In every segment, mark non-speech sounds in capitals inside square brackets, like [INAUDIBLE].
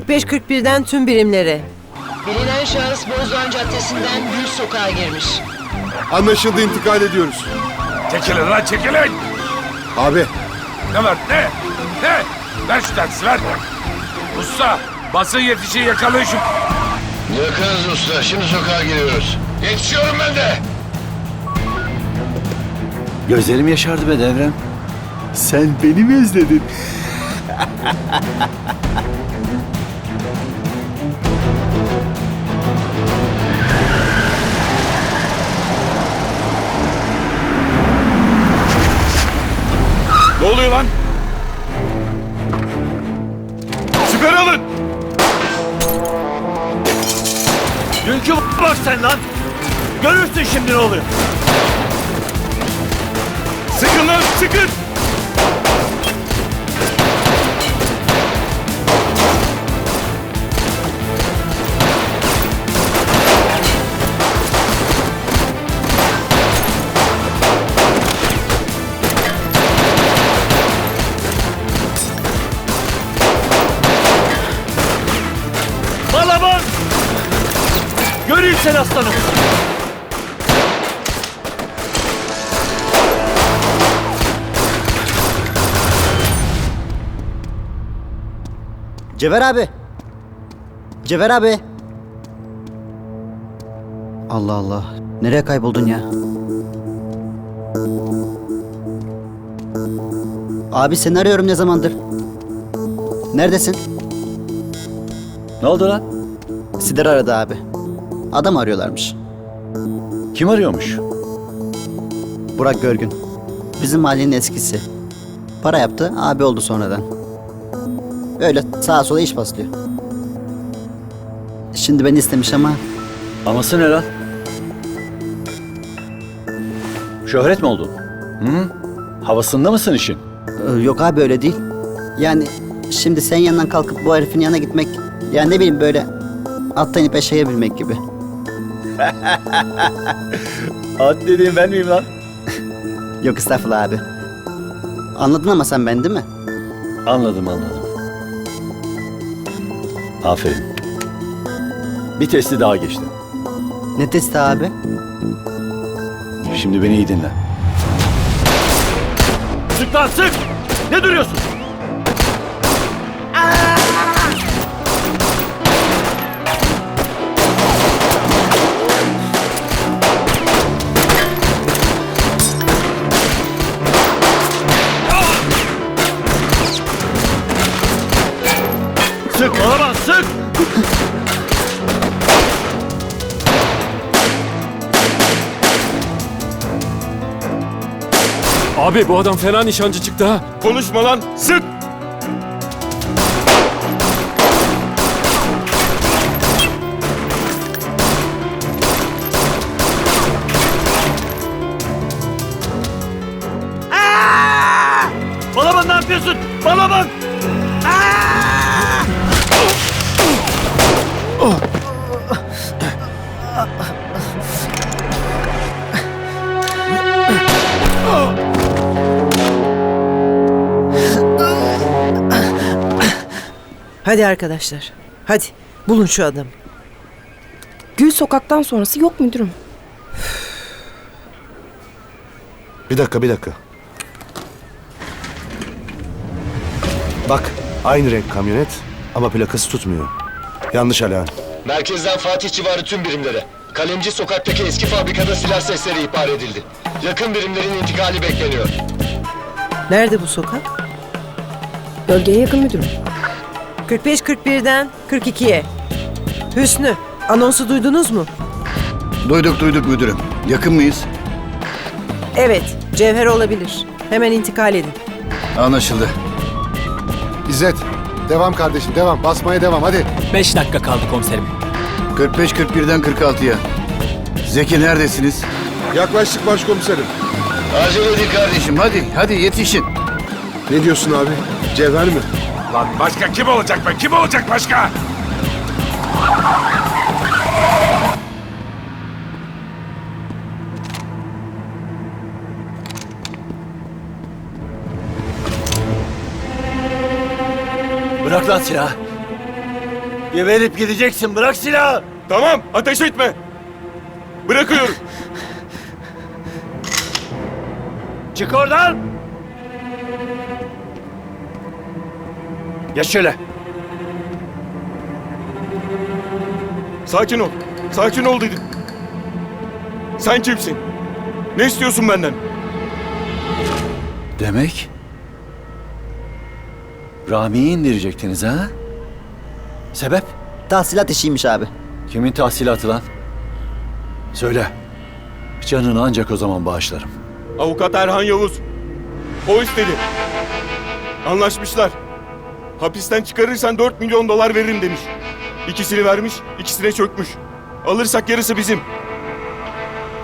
45-41'den tüm birimlere. Bilinen şahıs Bozdoğan Caddesi'nden Gül Sokağa girmiş. Anlaşıldı intikal ediyoruz. Çekilin lan çekilin. Abi Ne var ne? Ne? Ver şu taksi ver. Usta basın yetişi yakalayın şu... Yakınız usta. Şimdi sokağa giriyoruz. Yetişiyorum ben de. Gözlerim yaşardı be devrem. sen beni mi özledin? [LAUGHS] Oluyor lan? Siper alın. Dünkü bak sen lan. Görürsün şimdi ne oluyor. Sıkın lan sıkın. Bak. Göreyim sen aslanım. Cever abi. Cever abi. Allah Allah. Nereye kayboldun ya? Abi seni arıyorum ne zamandır? Neredesin? Ne oldu lan? Sider aradı abi. Adam arıyorlarmış. Kim arıyormuş? Burak Görgün. Bizim mahallenin eskisi. Para yaptı, abi oldu sonradan. Öyle sağa sola iş paslıyor. Şimdi beni istemiş ama Aması ne lan? Şöhret mi oldun? Hı? Havasında mısın işin? Ee, Yok abi öyle değil. Yani şimdi sen yanından kalkıp bu herifin yanına gitmek... Yani ne bileyim böyle attan ipe şeye binmek gibi. [LAUGHS] At dediğim ben miyim lan? Yok estağfurullah abi. Anladın ama sen ben değil mi? Anladım anladım. Aferin. Bir testi daha geçtin. Ne testi abi? Şimdi beni iyi dinle. Sık lan sık! Ne duruyorsun? Abi bu adam fena nişancı çıktı ha. Konuşma lan sık. Bana bak ne yapıyorsun? Bana Hadi arkadaşlar. Hadi bulun şu adamı. Gül sokaktan sonrası yok müdürüm. Bir dakika bir dakika. Bak aynı renk kamyonet ama plakası tutmuyor. Yanlış alarm. Merkezden Fatih civarı tüm birimlere. Kalemci sokaktaki eski fabrikada silah sesleri ihbar edildi. Yakın birimlerin intikali bekleniyor. Nerede bu sokak? Bölgeye yakın müdürüm. 45-41'den 42'ye. Hüsnü, anonsu duydunuz mu? Duyduk duyduk müdürüm. Yakın mıyız? Evet, Cevher olabilir. Hemen intikal edin. Anlaşıldı. İzzet devam kardeşim devam basmaya devam hadi. 5 dakika kaldı komiserim. 45-41'den 46'ya. Zeki neredesiniz? Yaklaştık başkomiserim. Acele edin kardeşim hadi hadi yetişin. Ne diyorsun abi? Cevher mi? Lan başka kim olacak be? Kim olacak başka? Bırak lan silahı. Geberip gideceksin. Bırak silahı. Tamam ateş etme. Bırakıyorum. Çık oradan. Geç şöyle. Sakin ol. Sakin ol dedim. Sen kimsin? Ne istiyorsun benden? Demek Rami'yi indirecektiniz ha? Sebep? Tahsilat işiymiş abi. Kimin tahsilatı lan? Söyle. Canını ancak o zaman bağışlarım. Avukat Erhan Yavuz. O istedi. Anlaşmışlar. Hapisten çıkarırsan 4 milyon dolar veririm demiş. İkisini vermiş, ikisine çökmüş. Alırsak yarısı bizim.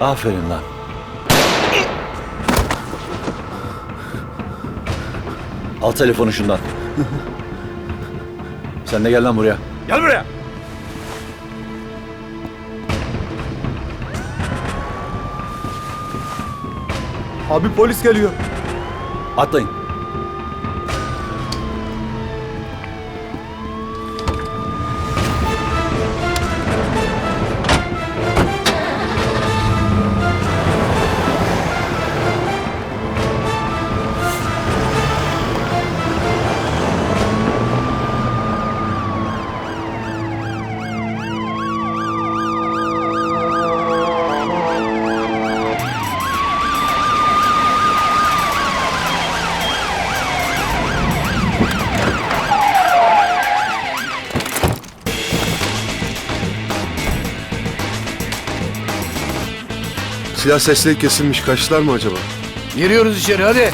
Aferin lan. Al telefonu şundan. Sen de gel lan buraya. Gel buraya. Abi polis geliyor. Atlayın. Silah sesleri kesilmiş. Kaçtılar mı acaba? Giriyoruz içeri hadi.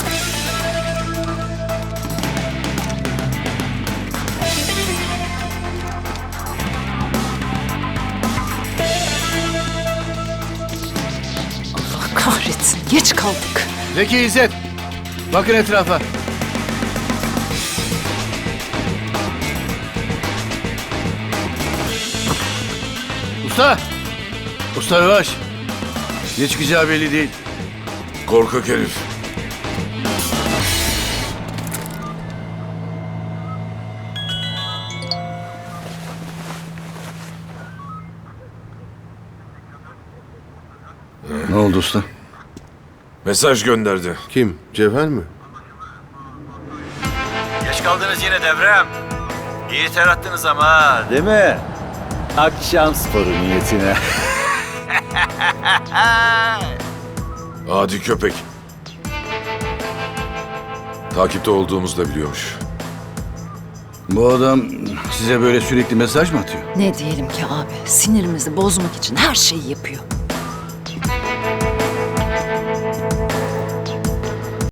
Kahretsin geç kaldık. Zeki İzzet. Bakın etrafa. Usta. Usta yavaş. Ne çıkacağı belli değil. Korkak herif. Ne oldu usta? Mesaj gönderdi. Kim? Cevher mi? Geç kaldınız yine devrem. İyi ter attınız ama değil mi? Akşam sporu niyetine. [LAUGHS] [LAUGHS] Adi köpek. Takipte olduğumuzu da biliyormuş. Bu adam size böyle sürekli mesaj mı atıyor? Ne diyelim ki abi sinirimizi bozmak için her şeyi yapıyor.